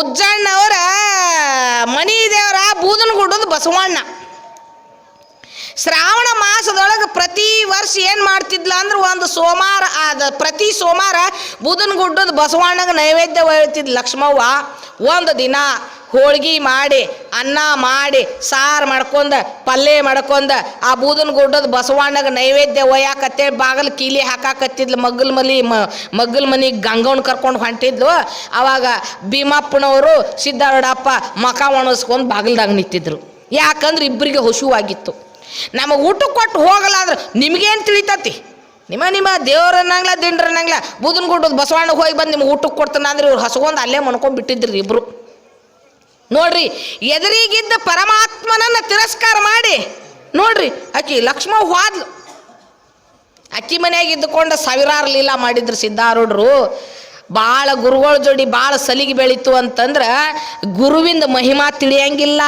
ಉಜ್ಜಣ್ಣವರ ಮನಿ ದೇವರ ಬೂದನ ಗುಡ್ಡದ ಬಸವಣ್ಣ. ಶ್ರಾವಣ ಮಾಸದೊಳಗೆ ಪ್ರತಿ ವರ್ಷ ಏನು ಮಾಡ್ತಿದ್ಲ ಅಂದ್ರೆ ಒಂದು ಸೋಮವಾರ ಅದ ಪ್ರತಿ ಸೋಮವಾರ ಬೂದನಗುಡ್ಡದ ಬಸವಣ್ಣಗೆ ನೈವೇದ್ಯ ಒಯ್ತಿದ್ ಲಕ್ಷ್ಮವ್ವ. ಒಂದು ದಿನ ಹೋಳ್ಗಿ ಮಾಡಿ, ಅನ್ನ ಮಾಡಿ, ಸಾರು ಮಾಡ್ಕೊಂಡ ಪಲ್ಯ ಮಾಡ್ಕೊಂಡ, ಆ ಬೂದನ ಗುಡ್ಡದ ಬಸವಣ್ಣಗೆ ನೈವೇದ್ಯ ಒಯ್ಯಾಕತ್ತೆ, ಬಾಗಲ್ ಕೀಲಿ ಹಾಕಾಕತ್ತಿದ್ಲು, ಮಗ್ಗಲ್ ಮಲಿ ಮಗ್ಗಲ್ ಮನಿ ಗಂಗವ್ನ ಕರ್ಕೊಂಡು ಹೊಂಟಿದ್ಲು. ಅವಾಗ ಭೀಮಪ್ಪನವರು ಸಿದ್ದಾರೂಢಪ್ಪ ಮಕ ಒಣಸ್ಕೊಂಡು ಬಾಗಿಲ್ದಾಗ ನಿಂತಿದ್ರು. ಯಾಕಂದ್ರೆ ಇಬ್ಬರಿಗೆ ಹಸುವಾಗಿತ್ತು. ನಮಗೆ ಊಟ ಕೊಟ್ಟು ಹೋಗಲ್ಲ ನಿಮಗೇನು ತಿಳಿತತಿ? ನಿಮ್ಮ ನಿಮ್ಮ ದೇವ್ರನ್ನಂಗ್ಲ, ದಿಂಡ್ರನ್ನಂಗ್ಲ, ಬೂದನ್ ಗುಡ್ಡದ ಬಸವಣ್ಣಗೆ ಹೋಗಿ ಬಂದು ನಿಮ್ಗೆ ಊಟಕ್ಕೆ ಕೊಡ್ತಾನೆ ಅಂದ್ರೆ ಇವ್ರು ಹಸ್ಕೊಂಡು ಅಲ್ಲೇ ಮನ್ಕೊಂಡು ಬಿಟ್ಟಿದ್ರಿ ಇಬ್ರು. ನೋಡ್ರಿ ಎದುರಿಗಿದ್ದ ಪರಮಾತ್ಮನನ್ನ ತಿರಸ್ಕಾರ ಮಾಡಿ, ನೋಡ್ರಿ ಆಕಿ ಲಕ್ಷ್ಮ ಹೋದ್ಲು. ಅಕ್ಕಿ ಮನೆಯಾಗ ಇದ್ದುಕೊಂಡು ಸಾವಿರಾರು ಲೀಲಾ ಮಾಡಿದ್ರು ಸಿದ್ಧಾರೂಢರು. ಭಾಳ ಗುರುಗಳ ಜೋಡಿ ಭಾಳ ಸಲಿಗೆ ಬೆಳೀತು ಅಂತಂದ್ರೆ ಗುರುವಿಂದ ಮಹಿಮಾ ತಿಳಿಯಂಗಿಲ್ಲ.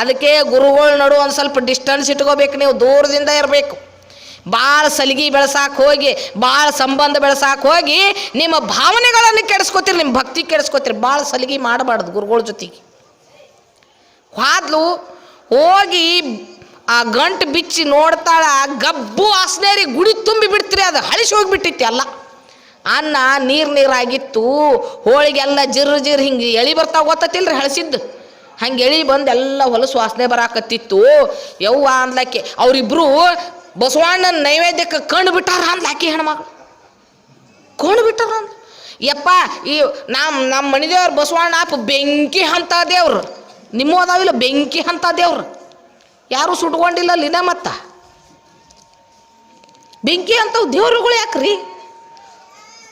ಅದಕ್ಕೆ ಗುರುಗಳ ನಡು ಒಂದು ಸ್ವಲ್ಪ ಡಿಸ್ಟೆನ್ಸ್ ಇಟ್ಕೋಬೇಕು, ನೀವು ದೂರದಿಂದ ಇರಬೇಕು. ಭಾಳ ಸಲಿಗೆ ಬೆಳೆಸಾಕ್ ಹೋಗಿ ಭಾಳ ಸಂಬಂಧ ಬೆಳೆಸಾಕ್ ಹೋಗಿ ನಿಮ್ಮ ಭಾವನೆಗಳನ್ನು ಕೆಡಿಸ್ಕೋತೀರಿ, ನಿಮ್ಮ ಭಕ್ತಿ ಕೆಡಿಸ್ಕೋತೀರಿ ಭಾಳ ಸಲಿಗೆ ಮಾಡಬಾರ್ದು ಗುರುಗಳ ಜೊತೆಗೆ. ಹಾದ್ಲು ಹೋಗಿ ಆ ಗಂಟು ಬಿಚ್ಚಿ ನೋಡ್ತಾಳ, ಗಬ್ಬು ವಾಸನೇರಿ ಗುಡಿ ತುಂಬಿ ಬಿಡ್ತೀರಿ, ಅದು ಹಳಿಸಿ ಹೋಗ್ಬಿಟ್ಟಿತ್ತು ಎಲ್ಲ. ಅನ್ನ ನೀರು ನೀರಾಗಿತ್ತು, ಹೋಳಿಗೆಲ್ಲ ಜಿರ್ ಜಿರ್ ಹಿಂಗೆ ಎಳಿ ಬರ್ತಾವ ಗೊತ್ತತಿಲ್ರಿ ಹಳಸಿದ್ದು? ಹಂಗೆ ಎಳಿ ಬಂದು ಎಲ್ಲ ಹೊಲಸು ವಾಸನೆ ಬರಾಕತ್ತಿತ್ತು. ಯವ್ವ ಅಂದ್ಲಾಕೆ, ಅವರಿಬ್ರು ಬಸವಣ್ಣನ ನೈವೇದ್ಯಕ್ಕೆ ಕಣ್ಣು ಬಿಟ್ಟಾರ ಅಂದ್ಲಾಕೆ ಹೆಣ್ಮಕ್ಳು. ಕಣ್ಣು ಬಿಟ್ಟಾರ ಅಂದ್ ಯಪ್ಪ, ಈ ನಮ್ಮ ನಮ್ಮ ಮನೆದೇವ್ರು ಬಸವಣ್ಣ ಬೆಂಕಿ ಅಂತ ದೇವ್ರು ನಿಮ್ಮ ಅದಾವಿಲ್ಲ, ಬೆಂಕಿ ಅಂತ ದೇವ್ರು. ಯಾರು ಸುಟ್ಕೊಂಡಿಲ್ಲ ಲಿನ ಮತ್ತ. ಬೆಂಕಿ ಅಂತವು ದೇವ್ರುಗಳು ಯಾಕ್ರಿ?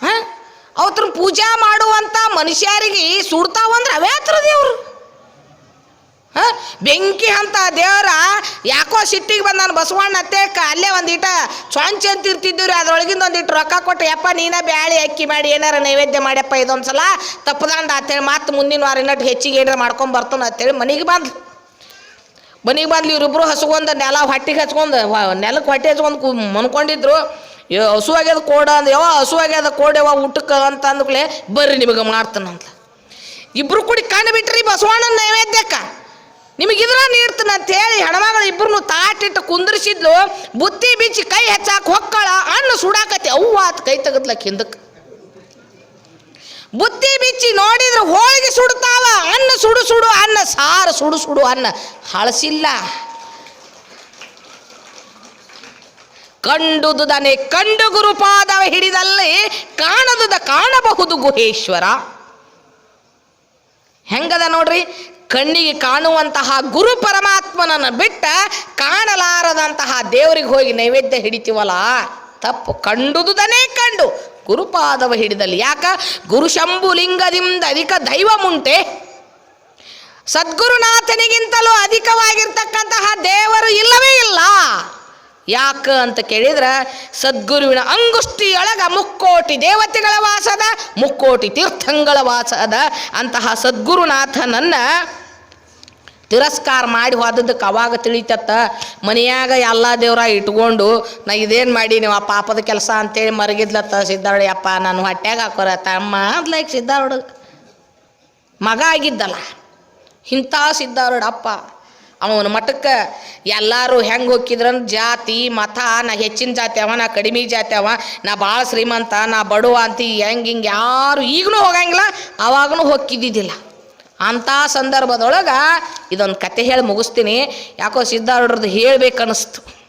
ಹಾಂ? ಅವತ್ರ ಪೂಜಾ ಮಾಡುವಂಥ ಮನುಷ್ಯರಿಗೆ ಸುಡ್ತಾವಂದ್ರೆ ಅವೇ ಹತ್ರ ದೇವ್ರು. ಬೆಂಕಿ ಅಂತ ದೇವರ ಯಾಕೋ ಸಿಟ್ಟಿಗೆ ಬಂದ ನಾನು ಬಸವಣ್ಣ ಅತ್ತೇಕ ಅಲ್ಲೇ ಒಂದಿಟ ಚೊಂಚ ಅಂತ ಇರ್ತಿದ್ದೀವ್ರಿ, ಅದ್ರೊಳಗಿಂದ ಒಂದಿಟ್ಟು ರೊಕ್ಕ ಕೊಟ್ಟು, ಯಪ್ಪ, ನೀನ ಬ್ಯಾಳಿ ಅಕ್ಕಿ ಮಾಡಿ, ಏನಾರ ನೈವೇದ್ಯ ಮಾಡ್ಯಪ್ಪ, ಇದೊಂದ್ಸಲ ತಪ್ಪದಂಡ ಅಂತೇಳಿ ಮತ್ತೆ ಮುಂದಿನ ವಾರ ಇನ್ನಟ್ಟು ಹೆಚ್ಚಿಗೆ ಏನಾರ ಮಾಡ್ಕೊಂಡು ಬರ್ತಾನ ಅಂತೇಳಿ ಮನೆಗೆ ಬಂದ್ಲು. ಮನೆಗೆ ಬಂದ್ಲು, ಇವ್ರಿಬ್ರು ಹಸ್ಕೊಂಡು ನೆಲ ಹೊಟ್ಟಿಗೆ ಹಚ್ಕೊಂಡು ನೆಲಕ್ಕೆ ಹೊಟ್ಟೆ ಹಚ್ಕೊಂಡು ಮನ್ಕೊಂಡಿದ್ರು. ಹಸು ಆಗ್ಯದ ಕೋಡ ಅಂದ ಯಾವ ಹಸು ಆಗ್ಯದ ಯಾವ ಊಟಕ್ಕೆ ಅಂತ ಅಂದ್ಕಲೆ ಬರ್ರಿ ನಿಮಗೆ ಮಾಡ್ತಾನಂತ ಇಬ್ರು ಕೂಡಿ ಕಂಡು ಬಿಟ್ರಿ ಬಸವಣ್ಣನ ನೈವೇದ್ಯಕ್ಕೆ. ನಿಮಗೆ ಇದ್ರ ನೀಡ್ತಾನ ಅಂತ ಹೇಳಿ ಹೆಣ್ಮಗಳು ಇಬ್ಬರನ್ನು ತಾಟಿಟ್ಟು ಕುಂದ್ರಿಸಿದ್ಲು, ಬುತ್ತಿ ಬಿಚ್ಚಿ ಕೈ ಹೆಚ್ಚಾಕ ಹೊಕ್ಕಳ, ಹಣ್ಣು ಸುಡಾಕತಿ ಅವ್ವ ಆತ ಕೈ ತೆಗದ್ಲಕ್ ಹಿಂದಕ್ಕೆ ಬುತ್ತಿ ಬಿಚ್ಚಿ ನೋಡಿದ್ರೆ ಹೋಳಿಗೆ ಸುಡ್ತಾವ ಅನ್ನ ಸುಡು ಸುಡು ಅನ್ನ, ಸಾರು ಸುಡು ಸುಡು ಅನ್ನ, ಹಳಸಿಲ್ಲ. ಕಂಡುದುದನೆ ಕಂಡು ಗುರುಪಾದವ ಹಿಡಿದಲ್ಲಿ ಕಾಣದುದ ಕಾಣಬಹುದು ಗುಹೇಶ್ವರ. ಹೆಂಗದ ನೋಡ್ರಿ? ಕಣ್ಣಿಗೆ ಕಾಣುವಂತಹ ಗುರು ಪರಮಾತ್ಮನನ್ನು ಬಿಟ್ಟ ಕಾಣಲಾರದಂತಹ ದೇವರಿಗೆ ಹೋಗಿ ನೈವೇದ್ಯ ಹಿಡಿತೀವಲ್ಲ? ತಪ್ಪು. ಕಂಡುದುದನೇ ಕಂಡು. ಗುರುಪಾದವ ಹಿಡಿದಲ್ಲಿ. ಯಾಕ? ಗುರು ಶಂಭುಲಿಂಗದಿಂದ ಅಧಿಕ ದೈವಮುಂಟೆ ಸದ್ಗುರುನಾಥನಿಗಿಂತಲೂ ಅಧಿಕವಾಗಿರ್ತಕ್ಕಂತಹ ದೇವರು ಇಲ್ಲವೇ ಇಲ್ಲ. ಯಾಕ ಅಂತ ಕೇಳಿದ್ರೆ, ಸದ್ಗುರುವಿನ ಅಂಗುಷ್ಟಿಯೊಳಗ ಮುಕ್ಕೋಟಿ ದೇವತೆಗಳ ವಾಸದ, ಮುಕ್ಕೋಟಿ ತೀರ್ಥಂಗಳ ವಾಸದ ಅಂತಹ ಸದ್ಗುರುನಾಥನನ್ನ ತಿರಸ್ಕಾರ ಮಾಡಿ ಹೋದದ್ದಕ್ಕೆ ಅವಾಗ ತಿಳಿತತ್ತ. ಮನೆಯಾಗ ಎಲ್ಲ ದೇವ್ರ ಇಟ್ಕೊಂಡು, ನಾ ಇದೇನು ಮಾಡಿ ನೀವು ಆ ಪಾಪದ ಕೆಲಸ ಅಂತೇಳಿ ಮರಗಿದ್ಲತ್ತ. ಅಪ್ಪ ನಾನು ಹೊಟ್ಯಾಗ ಹಾಕೋರ ತಮ್ಮ ಅಂದ್ಲೈಕ್ ಸಿದ್ದಾರುಡು ಮಗ ಆಗಿದ್ದಲ್ಲ. ಇಂಥ ಅಪ್ಪ. ಅವನ ಮಠಕ್ಕೆ ಎಲ್ಲರೂ ಹೆಂಗೆ ಹೋಗಿದ್ರಂದ್ರೆ ಜಾತಿ, ಮತ, ನಾ ಹೆಚ್ಚಿನ ಜಾತಿ ಅವ, ನಾ ಕಡಿಮೆ ಜಾತಿ ಅವ, ನಾ ಭಾಳ ಶ್ರೀಮಂತ, ನಾ ಬಡವ ಅಂತ, ಹೆಂಗೆ ಹಿಂಗೆ ಯಾರು ಈಗಲೂ ಹೋಗಂಗಿಲ್ಲ ಅವಾಗೂ ಹೋಗಿದ್ದಿದ್ದಿಲ್ಲ ಅಂಥ ಸಂದರ್ಭದೊಳಗೆ ಇದೊಂದು ಕತೆ ಹೇಳಿ ಮುಗಿಸ್ತೀನಿ. ಯಾಕೋ ಸಿದ್ಧಾರೂಢರದ್ದು ಹೇಳ್ಬೇಕನ್ನಿಸ್ತು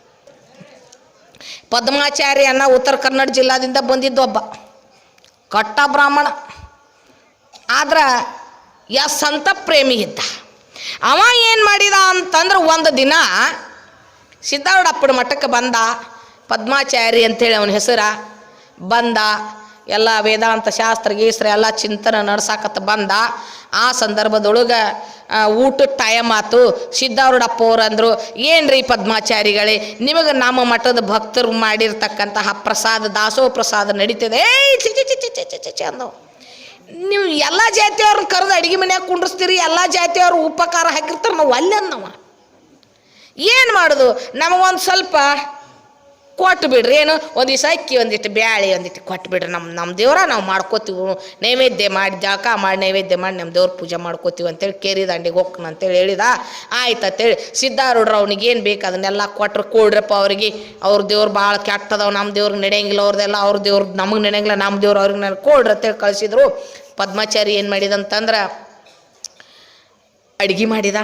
ಪದ್ಮಾಚಾರಿ ಅನ್ನ ಉತ್ತರ ಕನ್ನಡ ಜಿಲ್ಲಾದಿಂದ ಬಂದಿದ್ದೊಬ್ಬ. ಕಟ್ಟ ಬ್ರಾಹ್ಮಣ. ಆದ್ರೆ ಯ ಸಂತ ಪ್ರೇಮಿ ಇದ್ದ. ಅವ ಏನು ಮಾಡಿದ ಅಂತಂದ್ರೆ ಒಂದು ದಿನ ಸಿದ್ಧಾರೂಢಪ್ಪನ ಮಠಕ್ಕೆ ಬಂದ ಪದ್ಮಾಚಾರಿ ಅಂತೇಳಿ ಅವನ ಹೆಸರ ಬಂದ. ಎಲ್ಲ ವೇದಾಂತ ಶಾಸ್ತ್ರ ಗೀಸ್ತ್ರ ಎಲ್ಲ ಚಿಂತನೆ ನಡ್ಸಾಕತ್ತ ಬಂದ. ಆ ಸಂದರ್ಭದೊಳಗ ಊಟದ ಟೈಮ್ ಆತು. ಸಿದ್ಧಾರೂಢಪ್ಪವ್ರು ಅಂದರು ಏನು ರೀ ಪದ್ಮಾಚಾರಿಗಳೇ, ನಿಮಗೆ ನಮ್ಮ ಮಠದ ಭಕ್ತರು ಮಾಡಿರ್ತಕ್ಕಂತಹ ಪ್ರಸಾದ ದಾಸೋ ಪ್ರಸಾದ ನಡೀತದೆ ಅಂದವು. ನೀವು ಎಲ್ಲ ಜಾತಿಯವ್ರನ್ನ ಕರೆದು ಅಡುಗೆ ಮನೆಯಾಗ ಕುಂಡಿಸ್ತೀರಿ ಎಲ್ಲ ಜಾತಿಯವ್ರು ಉಪಕಾರ ಹಾಕಿರ್ತಾರೆ, ನಾವು ಅಲ್ಲಿ ಅಂದವ. ಏನು ಮಾಡೋದು? ನಮಗೊಂದು ಸ್ವಲ್ಪ ಕೊಟ್ಟು ಬಿಡ್ರಿ. ಏನು? ಒಂದಿಷ್ಟು ಅಕ್ಕಿ ಒಂದಿಷ್ಟು ಬ್ಯಾಳಿ ಒಂದಿಷ್ಟು ಕೊಟ್ಟು ಬಿಡ್ರಿ. ನಮ್ಮ ನಮ್ಮ ದೇವ್ರ ನಾವು ಮಾಡ್ಕೋತೀವಿ. ನೈವೇದ್ಯ ಮಾಡಿ ಜಳಕ ಮಾಡಿ, ನೈವೇದ್ಯ ಮಾಡಿ ನಮ್ಮ ದೇವ್ರ ಪೂಜೆ ಮಾಡ್ಕೋತೀವಿ ಅಂತೇಳಿ ಕೇರಿ ದಂಡಿಗೆ ಹೋಗ್ತಾನೆ ಅಂತೇಳಿ ಹೇಳಿದ. ಆಯ್ತು ಅಂತೇಳಿ. ಸಿದ್ಧಾರೂಢರು ಅವ್ನಿಗೆ ಏನು ಬೇಕು ಅದನ್ನೆಲ್ಲ ಕೊಟ್ರು ಕೊಡ್ರಪ್ಪ ಅವ್ರಿಗೆ. ಅವ್ರ ದೇವ್ರು ಭಾಳ ಕೆಟ್ಟದವ್ ನಮ್ಮ ದೇವ್ರಿಗೆ ನಡೆಯಂಗಿಲ್ಲ ಅವ್ರದ್ದೆಲ್ಲ ಅವ್ರ ದೇವ್ರ ನಮಗೆ ನಡೆಯಂಗಿಲ್ಲ ನಮ್ಮ ದೇವ್ರು ಅವ್ರಿಗೆ ನಾನು ಕೊಡ್ರಿ ಅಂತೇಳಿ ಕಳಿಸಿದ್ರು. ಪದ್ಮಾಚಾರಿ ಏನು ಮಾಡಿದಂತಂದ್ರೆ, ಅಡ್ಗೆ ಮಾಡಿದ.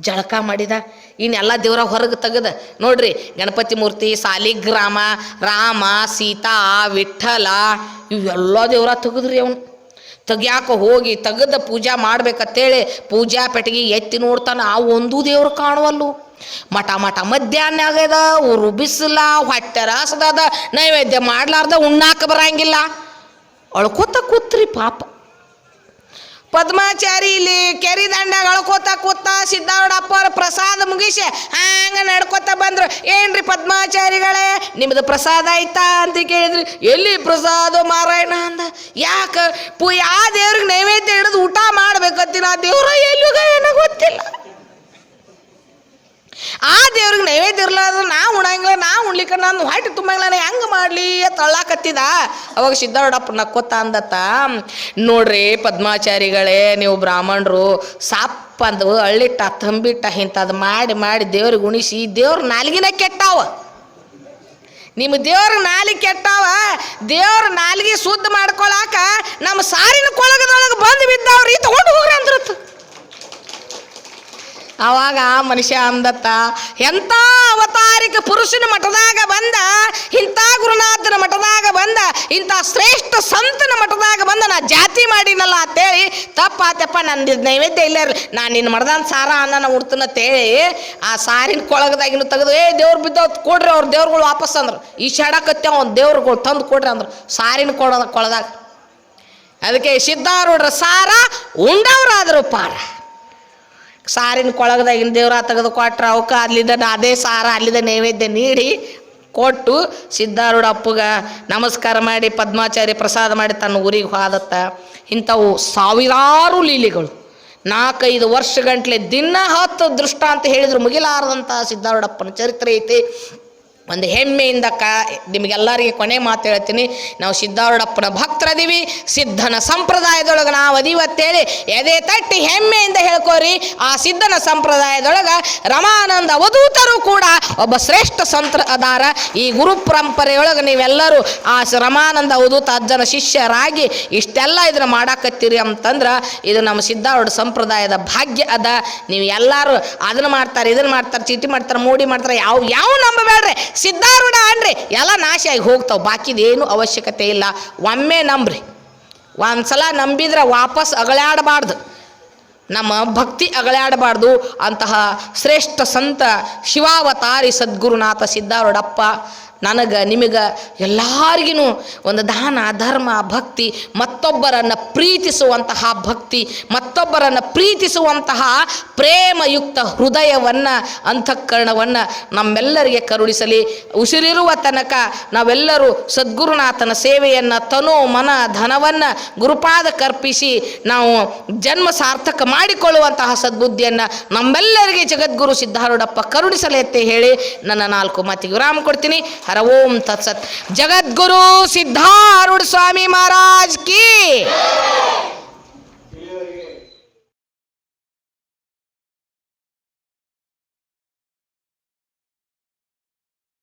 ಜಳಕ ಮಾಡಿದ. ಇನ್ನೆಲ್ಲ ದೇವ್ರ ಹೊರಗೆ ತೆಗೆದ. ನೋಡ್ರಿ, ಗಣಪತಿ ಮೂರ್ತಿ, ಸಾಲಿಗ್ರಾಮ, ರಾಮ, ಸೀತಾ, ವಿಠಲ, ಇವೆಲ್ಲ ದೇವ್ರ ತೆಗೆದ್ರಿ ಅವನು. ತೆಗ್ಯಾಕ ಹೋಗಿ ತೆಗೆದ ಪೂಜಾ ಮಾಡ್ಬೇಕತ್ತೇಳಿ, ಪೂಜಾ ಪೆಟ್ಟಿಗೆ ಎತ್ತಿ ನೋಡ್ತಾನೆ, ಆ ಒಂದು ದೇವ್ರು ಕಾಣುವಲ್ಲು. ಮಠ ಮಠ ಮಧ್ಯಾಹ್ನ ಆಗ್ಯದ ಊರು ಬಿಸಿಲ, ಹೊಟ್ಟೆ ರಾಸದ ನೈವೇದ್ಯ ಮಾಡ್ಲಾರ್ದ, ಉಣ್ಣಾಕ ಬರಂಗಿಲ್ಲ. ಅಳ್ಕೋತ ಕೂತ್ರಿ ಪಾಪ. ಪದ್ಮಾಚಾರಿ ಇಲ್ಲಿ ಕೆರಿ ದಂಡಾಗ ಅಳ್ಕೋತ ಕೂತ ಸಿದ್ದಾರೂಢಪ್ಪ ಅವ್ರ ಪ್ರಸಾದ ಮುಗಿಸಿ ಹಂಗ ನಡ್ಕೋತ ಬಂದ್ರು? ಏನ್ರಿ ಪದ್ಮಾಚಾರಿಗಳೇ, ನಿಮ್ದು ಪ್ರಸಾದ ಆಯ್ತಾ ಅಂತ ಕೇಳಿದ್ರಿ. ಎಲ್ಲಿ ಪ್ರಸಾದ ಮಾರಾಯಣ ಅಂದ? ಯಾಕ? ಪು ಯಾ ದೇವ್ರಿಗೆ ನೈವೇದ್ಯ ಹಿಡಿದು ಊಟ ಮಾಡ್ಬೇಕತ್ತಿನ ಆ ದೇವ್ರ ಎಲ್ಲಿಗ ಏನೋ ಗೊತ್ತಿಲ್ಲ. ಆ ದೇವ್ರಿಗೆ ನೈವೇದ್ಯ ಇರ್ಲಾರ್ದ ನಾ ಉಣಂಗಿಲ್ಲ ನಾ ಉಣ್ಲಿಕ್ಕ ನಾನು ಹೊಟ್ಟೆ ತುಂಬಂಗಿಲ್ಲ, ನಾ ಹೆಂಗೆ ಮಾಡಲಿ ತಳ್ಳಾಕತ್ತಿದ ಅವಾಗ ಸಿದ್ಧಾರೂಢಪ್ಪ ನಕ್ಕೋತ ಅಂದತ್ತ, ನೋಡ್ರಿ ಪದ್ಮಾಚಾರಿಗಳೇ, ನೀವು ಬ್ರಾಹ್ಮಣರು ಸಾಪ್ ಅಂದು ಅಳ್ಳಿಟ್ಟ ತಂಬಿಟ್ಟ ಇಂಥದ್ದು ಮಾಡಿ ಮಾಡಿ ದೇವ್ರಿಗೆ ಉಣಿಸಿ, ದೇವ್ರ ನಾಲ್ಗಿನ ಕೆಟ್ಟಾವ. ನಿಮ್ಮ ದೇವ್ರ ನಾಲಿಗೆ ಕೆಟ್ಟಾವ, ದೇವ್ರ ನಾಲಿಗೆ ಶುದ್ಧ ಮಾಡ್ಕೊಳಾಕ ನಮ್ಮ ಸಾರಿನ ಕೊಳಗದೊಳಗೆ ಬಂದು ಬಿದ್ದವ್ರಿ ತಗೊಂಡು ಹೋಗ್ರಿ ಅಂದ್ರತ್ತು ಅವಾಗ ಆ ಮನುಷ್ಯ ಅಂದತ್ತ, ಎಂಥ ಅವತಾರಿಕ ಪುರುಷನ ಮಠದಾಗ ಬಂದ ಇಂಥ ಬಂದ ಇಂಥ ಶ್ರೇಷ್ಠ ಸಂತನ ಮಠದಾಗ ಬಂದು ನಾ ಜಾತಿ ಮಾಡಿನಲ್ಲ ಅಂತೇಳಿ ತಪ್ಪಾತಪ್ಪ ನನ್ನ ನೈವೇದ್ಯ ಇಲ್ಲ ನಾನು ನಿನ್ನ ಮಠದಾನ ಸಾರ ಅನ್ನ ಅಂತೇಳಿ, ಆ ಸಾರಿನ ಕೊಳಗದಾಗಿನ ತೆಗೆದು, ಏ, ದೇವ್ರು ಬಿದ್ದವ್ ಕೊಡ್ರಿ ಅವ್ರ ದೇವ್ರುಗಳು ವಾಪಸ್ ಅಂದ್ರು. ಈ ಶಾಡಕತ್ತೆ ಅವ್ನ ದೇವ್ರುಗಳು ತಂದು ಕೊಡ್ರಿ ಅಂದ್ರು, ಸಾರಿನ ಕೊಳದ ಕೊಳದಾಗ. ಅದಕ್ಕೆ ಸಿದ್ಧಾರೂಢ್ರ ಸಾರ ಉಂಡವ್ರಾದ್ರು ಪಾರ. ಸಾರಿನ ಕೊಳಗದಾಗಿನ ದೇವ್ರ ತೆಗೆದು ಕೊಟ್ರ ಅವಕ್ಕೆ ಅಲ್ಲಿದ್ದ ಅದೇ ಸಾರ ಅಲ್ಲಿದ್ದ ನೈವೇದ್ಯ ನೀಡಿ ಕೊಟ್ಟು ಸಿದ್ಧಾರೂಢ ಅಪ್ಪಗ ನಮಸ್ಕಾರ ಮಾಡಿ ಪದ್ಮಾಚಾರ್ಯ ಪ್ರಸಾದ ಮಾಡಿ ತನ್ನ ಊರಿಗೆ ಹಾದತ್ತ. ಇಂಥವು ಸಾವಿರಾರು ಲೀಲೆಗಳು. ನಾಲ್ಕೈದು ವರ್ಷ ಗಂಟ್ಲೆ ದಿನ ಹತ್ತು ದೃಷ್ಟ ಅಂತ ಹೇಳಿದ್ರು ಮುಗಿಲಾರದಂತಹ ಸಿದ್ಧಾರೂಢಪ್ಪನ ಚರಿತ್ರೆ ಐತಿ. ಒಂದು ಹೆಮ್ಮೆಯಿಂದ ಕ, ನಿಮಗೆಲ್ಲರಿಗೆ ಕೊನೆ ಮಾತು ಹೇಳ್ತೀನಿ. ನಾವು ಸಿದ್ಧಾರೂಢಪ್ಪನ ಭಕ್ತರದೀವಿ ಸಿದ್ಧನ ಸಂಪ್ರದಾಯದೊಳಗೆ ನಾವು ಅದೀವತ್ತೇಳಿ ಎದೆ ತಟ್ಟಿ ಹೆಮ್ಮೆಯಿಂದ ಹೇಳ್ಕೋರಿ. ಆ ಸಿದ್ಧನ ಸಂಪ್ರದಾಯದೊಳಗೆ ರಮಾನಂದ ಅವಧೂತರು ಕೂಡ ಒಬ್ಬ ಶ್ರೇಷ್ಠ ಸಂತ್ರ, ಅದಾರ. ಈ ಗುರು ಪರಂಪರೆಯೊಳಗೆ ನೀವೆಲ್ಲರೂ ಆ ರಮಾನಂದ ಅವಧೂತ ಅಜ್ಜನ ಶಿಷ್ಯರಾಗಿ ಇಷ್ಟೆಲ್ಲ ಇದನ್ನ ಮಾಡಾಕತ್ತೀರಿ ಅಂತಂದ್ರೆ ಇದು ನಮ್ಮ ಸಿದ್ಧಾರೂಢ ಸಂಪ್ರದಾಯದ ಭಾಗ್ಯ ಅದ. ನೀವು ಎಲ್ಲರೂ ಅದನ್ನು ಮಾಡ್ತಾರೆ, ಇದನ್ನು ಮಾಡ್ತಾರೆ, ಚೀಟಿ ಮಾಡ್ತಾರೆ, ಮೂಡಿ ಮಾಡ್ತಾರೆ, ಯಾವ ಯಾವ ನಂಬಬೇಡ್ರಿ. ಸಿದ್ಧಾರೂಢ ಅನ್ರಿ ಎಲ್ಲ ನಾಶ ಆಗಿ ಹೋಗ್ತಾವೆ. ಬಾಕಿದೇನು ಅವಶ್ಯಕತೆ ಇಲ್ಲ. ಒಮ್ಮೆ ನಂಬ್ರಿ. ಒಂದ್ಸಲ ನಂಬಿದ್ರೆ ವಾಪಸ್ ಅಗಳಾಡಬಾರ್ದು ನಮ್ಮ ಭಕ್ತಿ ಅಗಳಾಡಬಾರ್ದು ಅಂತಹ ಶ್ರೇಷ್ಠ ಸಂತ ಶಿವಾವತಾರಿ ಸದ್ಗುರುನಾಥ ಸಿದ್ಧಾರೂಢಪ್ಪ ನನಗೆ, ನಿಮಗೆ ಎಲ್ಲರಿಗೂ ಒಂದು ದಾನ, ಧರ್ಮ, ಭಕ್ತಿ, ಮತ್ತೊಬ್ಬರನ್ನು ಪ್ರೀತಿಸುವಂತಹ ಭಕ್ತಿ, ಮತ್ತೊಬ್ಬರನ್ನು ಪ್ರೀತಿಸುವಂತಹ ಪ್ರೇಮಯುಕ್ತ ಹೃದಯವನ್ನು, ಅಂತಃಕರಣವನ್ನು ನಮ್ಮೆಲ್ಲರಿಗೆ ಕರುಣಿಸಲಿ. ಉಸಿರಿರುವ ತನಕ ನಾವೆಲ್ಲರೂ ಸದ್ಗುರುನಾಥನ ಸೇವೆಯನ್ನು, ತನು ಮನ ಧನವನ್ನು ಗುರುಪಾದ ಕರ್ಪಿಸಿ ನಾವು ಜನ್ಮ ಸಾರ್ಥಕ ಮಾಡಿಕೊಳ್ಳುವಂತಹ ಸದ್ಬುದ್ಧಿಯನ್ನು ನಮ್ಮೆಲ್ಲರಿಗೆ ಜಗದ್ಗುರು ಸಿದ್ಧಾರೂಢಪ್ಪ ಕರುಣಿಸಲಿ ಅಂತ ಹೇಳಿ ನನ್ನ ನಾಲ್ಕು ಮಾತಿಗೆ ವಿರಾಮ ಕೊಡ್ತೀನಿ. हर ओम तत्सत। जगत गुरु सिद्धारूढ़ स्वामी महाराज की।